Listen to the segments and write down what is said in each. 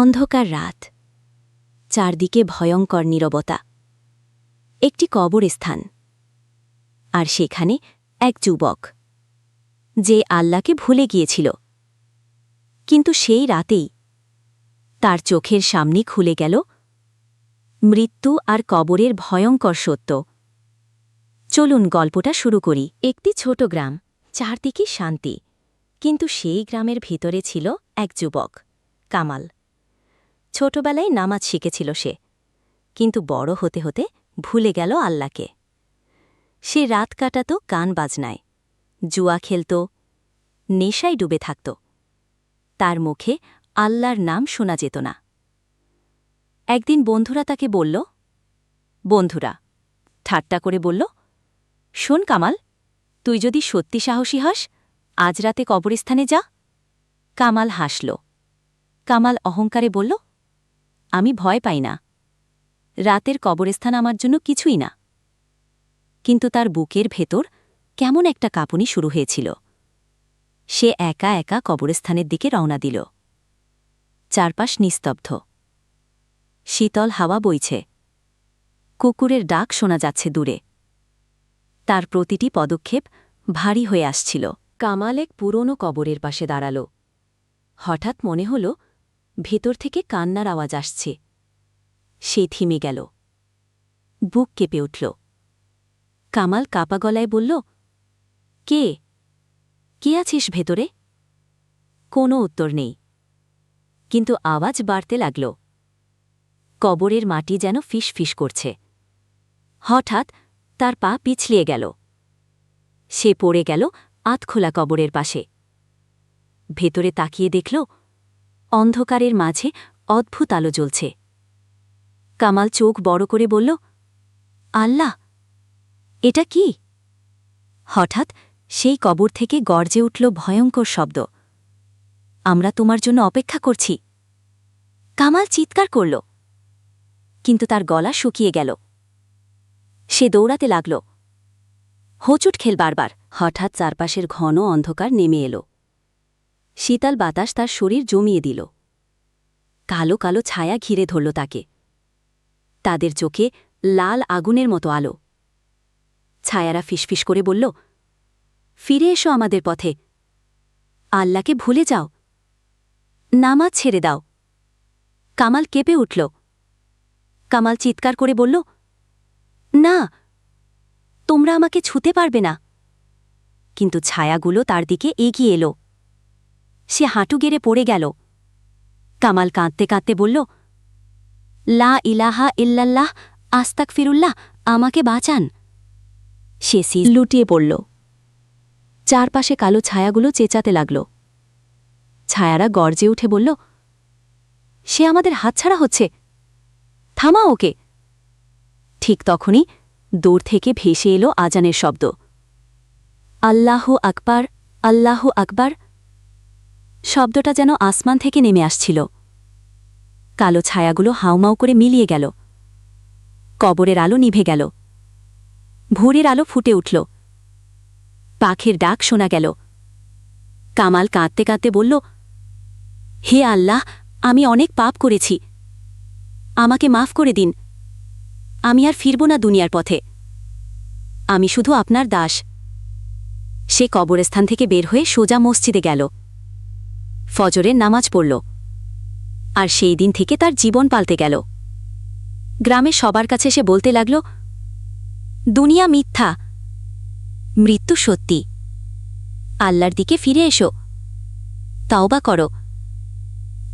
অন্ধকার রাত। চারদিকে ভয়ঙ্কর নীরবতা। একটি কবরস্থান। আর সেখানে এক যুবক, যে আল্লাহকে ভুলে গিয়েছিল। কিন্তু সেই রাতেই তার চোখের সামনে খুলে গেল মৃত্যু আর কবরের ভয়ঙ্কর সত্য। চলুন গল্পটা শুরু করি। একটি ছোট গ্রাম, চারদিকে শান্তি। কিন্তু সেই গ্রামের ভিতরে ছিল এক যুবক, কামাল। ছোটবেলায় নামাজ শিখেছিল সে। কিন্তু বড় হতে হতে ভুলে গেল আল্লাহকে। সে রাত কাটাত কান বাজনায়, জুয়া খেলত, নেশায় ডুবে থাকত। তার মুখে আল্লাহর নাম শোনা যেত না। একদিন বন্ধুরা তাকে বলল, বন্ধুরা, ঠাট্টা করে বলল, শোন কামাল, তুই যদি সত্যি সাহসী হাস, আজ রাতে কবরস্থানে যা। কামাল হাসল। কামাল অহংকারে বলল আমি ভয় পাই না। রাতের কবরস্থান আমার জন্য কিছুই না। কিন্তু তার বুকের ভেতর কেমন একটা কাঁপুনি শুরু হয়েছিল। সে একা একা কবরস্থানের দিকে রওনা দিল। চারপাশ নিস্তব্ধ। শীতল হাওয়া বইছে। কুকুরের ডাক শোনা যাচ্ছে দূরে। তার প্রতিটি পদক্ষেপ ভারী হয়ে আসছিল। কামাল এক পুরনো কবরের পাশে দাঁড়াল। হঠাৎ মনে হল ভেতর থেকে কান্নার আওয়াজ আসছে। সে থিমে গেল। বুক কেঁপে উঠল। কামাল কাপা গলায় বলল, কে? কে আছিস ভেতরে? কোনো উত্তর নেই। কিন্তু আওয়াজ বাড়তে লাগল। কবরের মাটি যেন ফিস ফিস করছে। হঠাৎ তার পা পিছলিয়ে গেল। সে পড়ে গেল আতখোলা কবরের পাশে। ভেতরে তাকিয়ে দেখল অন্ধকারের মাঝে অদ্ভুত আলো জ্বলছে। কামাল চোখ বড় করে বলল, আল্লাহ, এটা কি? হঠাৎ সেই কবর থেকে গর্জে উঠল ভয়ঙ্কর শব্দ। আমরা তোমার জন্য অপেক্ষা করছি। কামাল চিৎকার করল, কিন্তু তার গলা শুকিয়ে গেল। সে দৌড়াতে লাগল। হোঁচুট খেল বারবার। হঠাৎ চারপাশের ঘন অন্ধকার নেমে এলো। শীতল বাতাস তার শরীর জমিয়ে দিল। কালো কালো ছায়া ঘিরে ধরল তাকে। তাদের চোখে লাল আগুনের মতো আলো। ছায়ারা ফিসফিস করে বলল, ফিরে এসো আমাদের পথে। আল্লাহকে ভুলে যাও। নামাজ ছেড়ে দাও। কামাল কেঁপে উঠল। কামাল চিৎকার করে বলল, না, তোমরা আমাকে ছুতে পারবে না। কিন্তু ছায়াগুলো তার দিকে এগিয়ে এলো। সে হাঁটু গেড়ে পড়ে গেল। কামাল কাঁদতে কাঁদতে বলল, লা ইলাহা ইল্লাল্লাহ আস্তাক ফিরুল্লাহ আমাকে বাঁচান। সে সিজ লুটিয়ে পড়ল। চারপাশে কালো ছায়াগুলো চেঁচাতে লাগল। ছায়ারা গর্জে উঠে বলল, সে আমাদের হাতছাড়া হচ্ছে। থামা ওকে। ঠিক তখনই দূর থেকে ভেসে এলো আজানের শব্দ। আল্লাহ আকবার আল্লাহ আকবার শব্দটা যেন আসমান থেকে নেমে আসছিল। কালো ছায়াগুলো হাউমাউ করে মিলিয়ে গেল। কবরের আলো নিভে গেল। ভোরের আলো ফুটে উঠল। পাখির ডাক শোনা গেল। কামাল কাঁদতে কাঁদতে বলল, হে আল্লাহ, আমি অনেক পাপ করেছি। আমাকে মাফ করে দিন। আমি আর ফিরব না দুনিয়ার পথে। আমি শুধু আপনার দাস। সে কবরস্থান থেকে বের হয়ে সোজা মসজিদে গেল। ফজরের নামাজ পড়ল। আর সেই দিন থেকে তার জীবন পাল্টে গেল। গ্রামে সবার কাছে সে বলতে লাগল, দুনিয়া মিথ্যা। মৃত্যু সত্যি। আল্লাহর দিকে ফিরে এসো। তাওবা করো।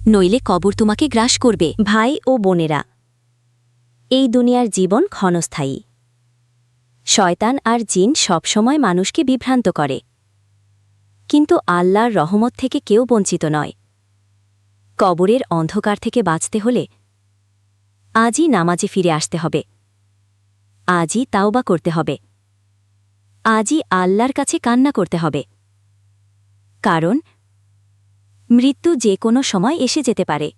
নইলে কবর তোমাকে গ্রাস করবে। ভাই ও বোনেরা, এই দুনিয়ার জীবন ক্ষণস্থায়ী। শয়তান আর জিন সবসময় মানুষকে বিভ্রান্ত করে। কিন্তু আল্লাহর রহমত থেকে কেউ বঞ্চিত নয়। কবরের অন্ধকার থেকে বাঁচতে হলে আজই নামাজে ফিরে আসতে হবে। আজই তাওবা করতে হবে। আজই আল্লাহর কাছে কান্না করতে হবে। কারণ মৃত্যু যে কোনো সময় এসে যেতে পারে।